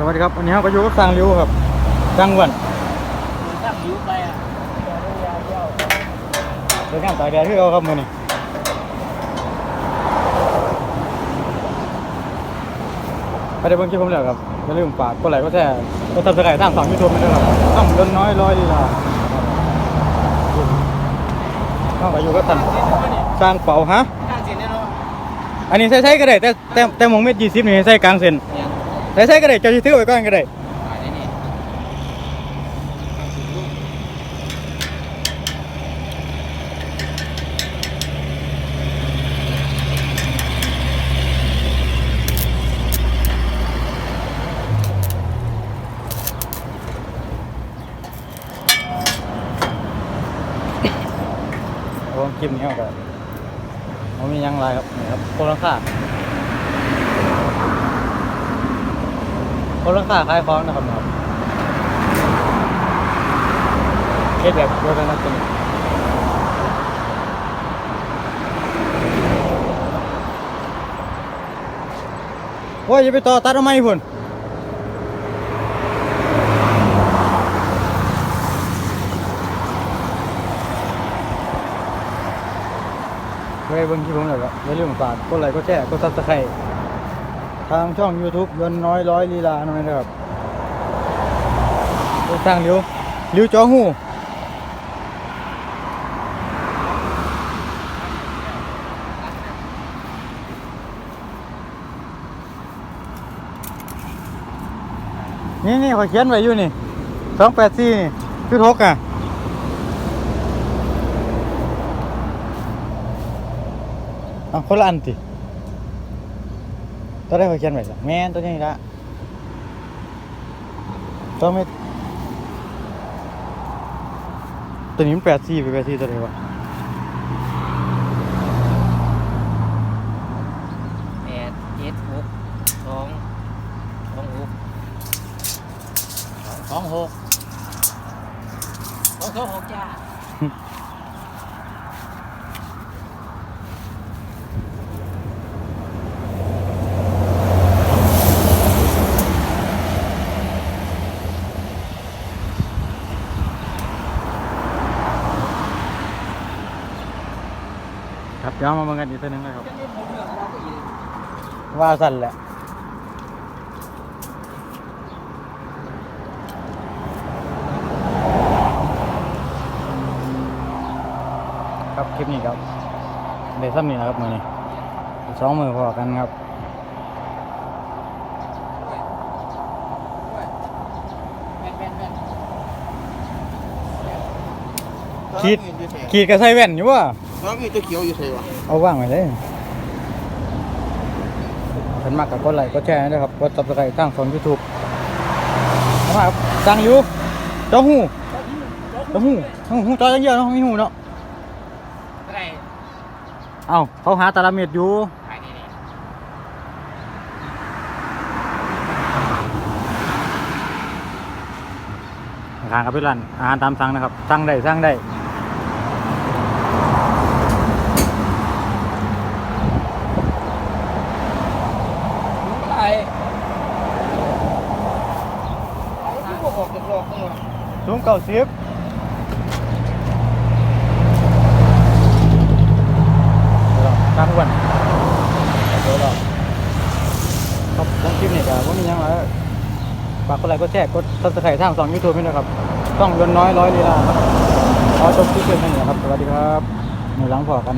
สวัสดีครับวันนี้เราก็อยู่กับสร้างริ้วครับสร้างอ้วันตั้งยิ้วไปอะเดินงานตากแดดที่เราครับมือนี้ไปได้เบิ่งคลิปผมแล้วครับอย่าลืมฝากกดไลค์กดแชร์กดซับสไครต์ทางฝั่งยูทูบด้วยครับต้องยนต์น้อยร้อยลีลาต้องก็อยู่กับท่านสร้างเป่าฮะตั้งเสียงแน่นอนอันนี้ใช้ใช้ก็ได้แต่แต่แต่หมงเม็ดยี่สิบนี่ใช้กลางเส้น เนี่ยใช้ใช้ก็ได้เจะถือไว้ก่อนก็ได้อ่านี่นี่โอ้คลิปนี้เอาไปมันมียังไรครับนี่ครับโคนละ ค่าคนละค่าขายของนะครับนะครับเฮ็ดแบบเดียวกันนะวนี้โอ้ยอย่าไปต่อตัดเอาไมพุ่นเคยเบิ่งที่ผมแล้วก็อย่าลืมฝากกดไลค์กดแชร์กดซับสไครต์ ทางช่อง YouTube ยนน้อยร้อยลีลาหน่อยนะครับไปสร้างเลี้ยวเลี้ยวจอหูนี่นี่เขาเขียนไว้อยู่นี่สองแปดสี่นี่คือทกอะเอาคนละอันติ ตัวได้เขาเขียนไว้จ้ะแม่นตัวนี้ละตัวไม่ตัวนี้มันแปดสี่ไปแปดสี่ตัวไหนวะแปดเจ็ดหกสองสองหกสองหกสองสองหกจ้า เดี๋ยวมาเบิ่งกันอีกตัวหนึงเลยครับ ว่าสั่นแหละครับคลิปนี้ครับเดี๋ยวซ้ำนี่นะครับมือนี้สองมือพอกันครับแม่นแม่นแม่นขีดขีดกระใส่แว่นอยู่ว่ แล้วมีตัวเขียวอยู่ใช่ปะเอาว่างไว้เลยฉันมากกับกดไลค์กดแชร์นะครับกดซับสไครต์ตั้งช่องยูทูบมาครับสั่งอยู่เจ้าหูเจ้าหูเจ้าหูจอยังเยอะเนาะมีหูเนาะก็ได้เอ้าเขาหาตารางเมตรอยู่ขายนี่นี่ทางกับพี่รันอาหารตามสั่งนะครับสั่งได้สั่งได้ รู้อะไร ที่พวก ออกจากหลอกนี่วะสูงเก้าสิบตั้งวันเดี๋ยวเราครับผมคลิปนี้ก็ว่ามีหยังไงฝากกดไลค์กดแชร์กดซับสไครต์ทางสองยูทูบด้วยนะครับต้องยนต์น้อยร้อยลีลาครับขอจบคลิปเพียงเท่านี้นะครับ สวัสดีครับในหลังพอกัน